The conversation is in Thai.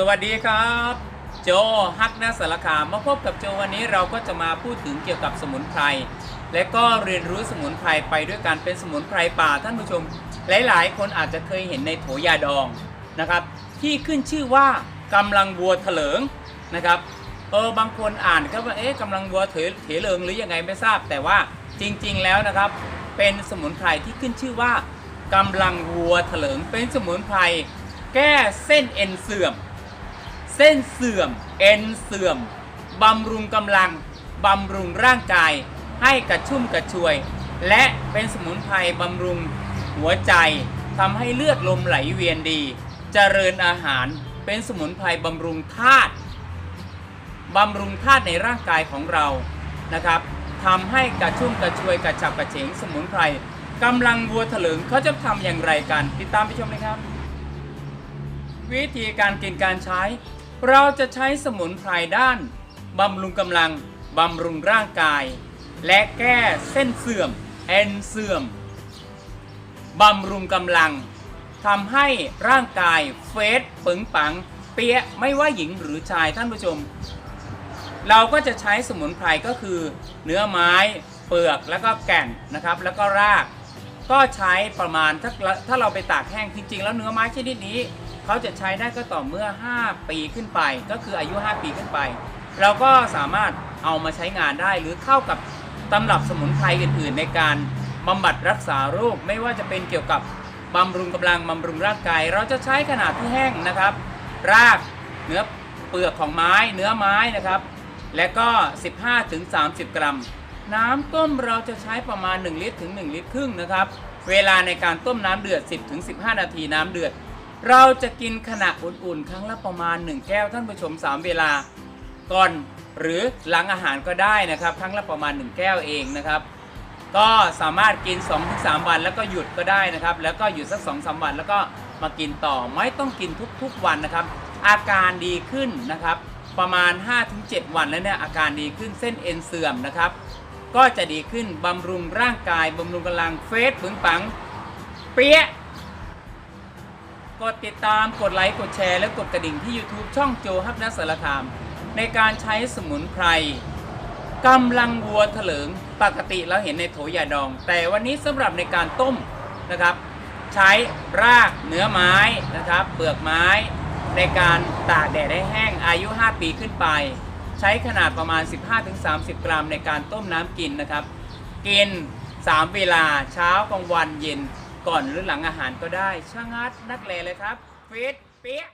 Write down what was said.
สวัสดีครับ โจฮักนาสารคามมาพบกับโจวันนี้เราก็จะมาพูดถึงเกี่ยวกับสมุนไพรและก็เรียนรู้สมุนไพรไปด้วยการเป็นสมุนไพรป่าท่านผู้ชม หลาย ๆ คนอาจจะเคยเห็นในโถยาดองนะครับ ที่ขึ้นชื่อว่ากำลังวัวเถลิงนะครับเออบางคนอ่านก็ว่าเอ๊ะกำลังวัวเถเถลิงหรือยังไงไม่ทราบ แต่ว่าจริง ๆ แล้วนะครับ เป็นสมุนไพรที่ขึ้นชื่อว่ากำลังวัวเถลิงเป็นสมุนไพรแก้เส้นเอ็นเสื่อม เส้นเสื่อม เอ็นเสื่อม บำรุงกำลัง บำรุงร่างกาย ให้กระชุ่มกระชวย และเป็นสมุนไพรบำรุงหัวใจทำให้เลือดลมไหลเวียนดี เจริญอาหารเป็นสมุนไพรบำรุงธาตุบำรุงธาตุในร่างกายของเรานะครับทำให้กระชุ่มกระชวยกระฉับกระเฉงสมุนไพรกำลังวัวถลิงเขาจะทำอย่างไรกัน ติดตามไปชมเลยครับ วิธีการกินการใช้ เราจะใช้สมุนไพรด้านบำรุงกำลังบำรุงร่างกาย และแก้เส้นเสื่อมเอ็นเสื่อมบำรุงกำลังทำให้ร่างกายเฟสปึงปัง เปี้ยไม่ว่าหญิงหรือชายท่านผู้ชม เราก็จะใช้สมุนไพรก็คือ เนื้อไม้ เปลือกแล้วก็แก่นนะครับ แล้วก็ราก ก็ใช้ประมาณถ้าถ้าเราไปตากแห้งจริงๆ แล้วเนื้อไม้ชนิดนี้ เขาจะใช้ได้ก็ต่อเมื่อ 5 ปีขึ้นไป ก็คืออายุ 5 ปีขึ้นไป เราก็สามารถเอามาใช้งานได้หรือเข้ากับตำรับสมุนไพรอื่น ๆ ในการบำบัดรักษาโรคไม่ว่าจะเป็นเกี่ยวกับบำรุงกำลังบำรุงร่างกาย เราจะใช้ขนาดที่แห้งนะครับ รากเนื้อเปลือกของไม้เนื้อไม้นะครับ และก็ 15-30 กรัม น้ำต้มเราจะใช้ประมาณ 1 ลิตรถึง 1 ลิตรครึ่งนะครับ เวลาในการต้มน้ำเดือด 10-15 นาทีน้ำเดือด เราจะกินขณะอุ่นๆ ครั้งละประมาณ 1 แก้วท่านผู้ชม 3 เวลาก่อนหรือหลังอาหารก็ได้นะครับ ครั้งละประมาณ 1 แก้วเองนะครับ ก็สามารถกิน 2-3 วันแล้วก็หยุดก็ได้นะครับ แล้วก็หยุดสัก 2-3 วันแล้วก็มากินต่อไม่ต้องกินทุกๆวันนะครับ อาการดีขึ้นนะครับ ประมาณ 5-7 วันแล้วเนี่ยอาการดีขึ้นเส้นเอ็นเสื่อมนะครับก็จะดีขึ้นบำรุงร่างกายบำรุงกำลังเฟสปึงปัง เปี้ย กดติดตามกดไลค์กดแชร์และกดกระดิ่งที่ YouTube ช่องโจฮับนัสสารคาม ในการใช้สมุนไพรกำลังวัวเถลิงปกติเราเห็นในโถยาดอง แต่วันนี้สำหรับในการต้มนะครับ ใช้รากเนื้อไม้นะครับ เปลือกไม้ ในการตากแดดให้แห้งอายุ 5 ปีขึ้นไป ใช้ขนาดประมาณ 15-30 กรัมในการต้มน้ำกินนะครับ กิน 3 เวลาเช้ากลางวันเย็น ก่อนหรือหลังอาหารก็ได้ช่างงัดนักเลเลยครับฟิตเปี้ย